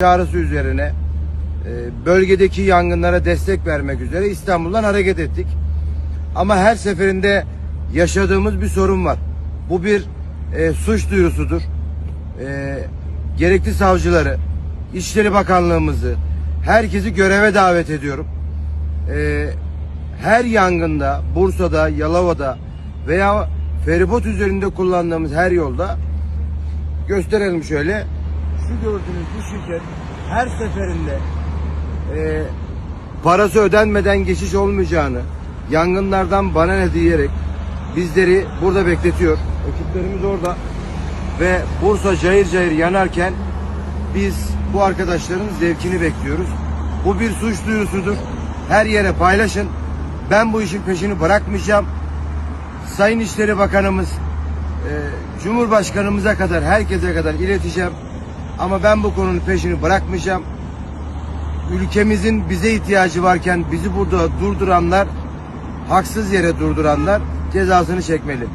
çağrısı üzerine e, bölgedeki yangınlara destek vermek üzere İstanbul'dan hareket ettik. Ama her seferinde yaşadığımız bir sorun var. Bu bir e, suç duyurusudur. E, gerekli savcıları, İçişleri Bakanlığımızı, herkesi göreve davet ediyorum. E, her yangında, Bursa'da, Yalova'da veya feribot üzerinde kullandığımız her yolda gösterelim şöyle. Şu gördüğünüz bu şirket her seferinde e, parası ödenmeden geçiş olmayacağını, yangınlardan bana ne diyerek bizleri burada bekletiyor. Ekiplerimiz orada ve Bursa cayır cayır yanarken biz bu arkadaşların zevkini bekliyoruz. Bu bir suç duyurusudur. Her yere paylaşın. Ben bu işin peşini bırakmayacağım. Sayın İşleri Bakanımız, e, Cumhurbaşkanımıza kadar, herkese kadar ileteceğim. Ama ben bu konunun peşini bırakmayacağım. Ülkemizin bize ihtiyacı varken bizi burada durduranlar, haksız yere durduranlar cezasını çekmeli.